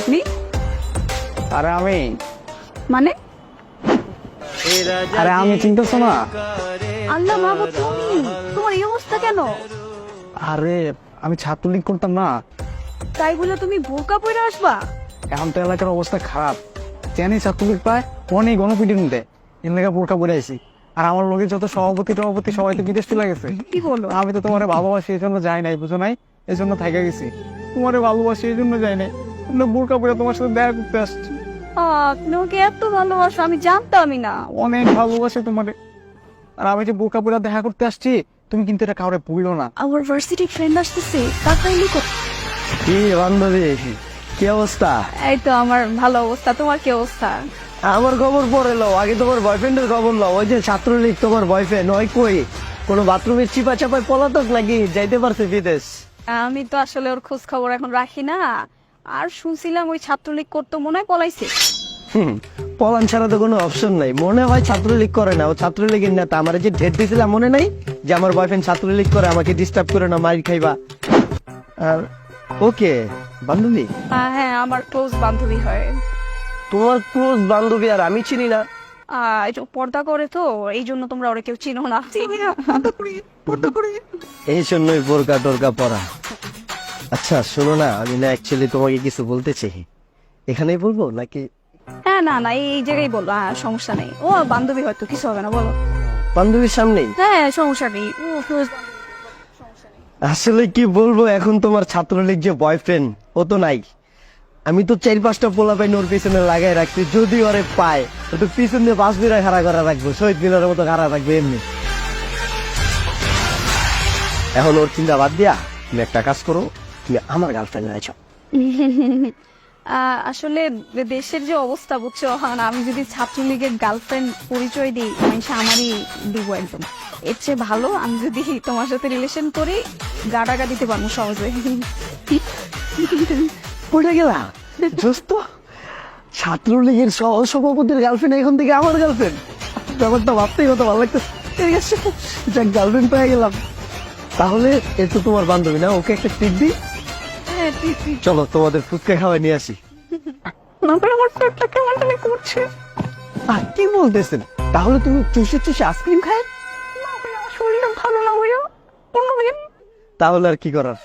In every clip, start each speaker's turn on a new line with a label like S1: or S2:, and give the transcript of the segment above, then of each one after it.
S1: আপনি?
S2: আরে আমি।
S1: মানে?
S2: আরে আমি চিনতেছো না?
S1: আল্লাহ মাহবুব তুমি? তোমার এই অবস্থা কেন?
S2: আরে আমি ছাত্রলীগ করতাম না।
S1: তাই বলে তুমি বোরকা পরে আসবা?
S2: এখন তো এলাকার অবস্থা খারাপ। জানি ছাত্রলীগ প্রায় অনেক গণপিটির মধ্যে। এলাকা বোরকা পরে আসি আর আমার লোকের যত সভাপতি টভাপতি সবাই তো বিদেশ চলে গেছে।
S1: কি বলো?
S2: আমি তো তোমার ভালোবাসি এই জন্য যাই নাই বুঝো নাই? এই জন্য থাইকা গেছি। তোমার ভালোবাসি এই জন্য যাই নাই। বোরকা পরে তোমার সাথে দেখা করতে আসছি।
S1: ওকে এত ভালোবাসো? আমি জানতামই না।
S2: অনেক ভালোবাসে তোমারে। আর আমি যে বোরকা পরে দেখা করতে আসছি তুমি কিন্তু এটা কাউরে না।
S1: আমার ভার্সিটি ফ্রেন্ড আসতেছে কাকাইলি
S3: কি বান্ধবী কি অবস্থা?
S1: এই তো আমার ভালো অবস্থা তোমার কি অবস্থা?
S3: আমার খবর পরে লও আগে তোমার বয়ফ্রেন্ডের খবর লও ওই যে ছাত্রলীগ তোমার বয়ফ্রেন্ড ওই কই? কোনো বাথরুমের চিপা চাপায় পলাতক নাকি? যাইতে পারছে বিদেশ।
S1: আমি তো আসলে ওর খোঁজ খবর এখন রাখি না। আর শুনছিলাম ওই ছাত্রলীগ করতো মনে হয় পলাইছে।
S3: পলান ছাড়া তো কোনো অপশন নাই। মনে হয় ছাত্রলীগ করে না ও ছাত্রলীগের নেতা। আমার যে ঢেট দিয়েছিলাম মনে নাই? যে আমার বয়ফ্রেন্ড ছাত্রলীগ করে আমাকে ডিস্টার্ব করে না মার খাইবা। আর ওকে বান্ধবী?
S1: হ্যাঁ আমার ক্লোজ বান্ধবী হয়।
S3: তোমার ক্লোজ বান্ধবী আর আমি চিনি না।
S1: পর্দা করে তো এই জন্য তোমরা ওরা কেউ চিনো না।
S3: এই জন্যই বোরকা টোরকা পরা। আচ্ছা শোনো না আমি না অ্যাকচুয়ালি তোমাকে কিছু বলতে চাই। এখানেই বলব নাকি?
S1: হ্যাঁ না না এই জায়গায় বলো হ্যাঁ সমস্যা নেই। ও বান্ধবী হয়তো কিছু হবে না বলো।
S3: বান্ধবীর সামনেই?
S1: হ্যাঁ সমস্যা নেই। ও
S3: আসলে কি বলব এখন তোমার ছাত্রলীগ যে বয়ফ্রেন্ড ও তো নাই। আমি তো চার পাঁচটা পোলা পাই ওর পিছনে লাগাই রাখছি যদি ওরে পায় ও তো পিছন দিয়ে বাস বিরায় খাড়া করা রাখব শহীদ মিনারের মতো খাড়া রাখবে এমনি। এখন ওর চিন্তা বাদ দিয়া তুমি একটা কাজ করো তুমি আমার গার্লফ্রেন্ড
S1: আহ, আসলে দেশের যে অবস্থা বুঝছ? আমি যদি ছাত্রলীগের গার্লফ্রেন্ড পরিচয় দিই মানুষ আমারই দিব একদম। এর চেয়ে ভালো আমি যদি তোমার সাথে রিলেশন করি গাডাগা দিতে পারব সহজে।
S3: পড়ে গেলাম দোস্ত ছাত্রলীগের সহ সভাপতির গার্লফ্রেন্ড এখন থেকে আমার গার্লফ্রেন্ড ব্যাপারটা ভাবতেই কত ভালো লাগতেছে। ঠিক আছে যাক গার্লফ্রেন্ড পেয়ে গেলাম। তাহলে এ তো তোমার বান্ধবী না? ওকে একটা টিপ দিই। চলো তোমাদের ফুচকা খাওয়াই নিয়ে আসি।
S1: না আমার পেটটা কেমন জানি করছে।
S3: আর কি বলতেছেন? তাহলে তুমি চুষে চুষে আইসক্রিম খায়?
S1: না ভাইয়া, আমার শরীরটা ভালো না ভাইয়া। অন্যদিন
S3: তাহলে আর কি করার?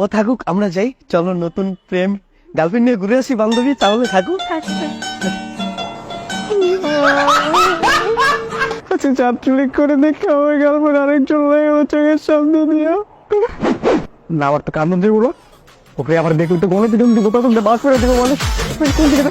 S3: ও থাকুক আমরা যাই। চলো নতুন প্রেম গার্লফ্রেন্ড নিয়ে ঘুরে আসি বান্ধবী তাহলে থাকুক।
S2: আচ্ছা করে দেখে আমার গার্লফ্রেন্ড আরেকজন হয়ে গেল চোখের সামনে দিয়ে। না আমার তো কান্দন দিয়ে বলো। ওকে আবার দেখলে তো কোনো দিন দিব কত বাস করে দেবো বলে কোন দিকে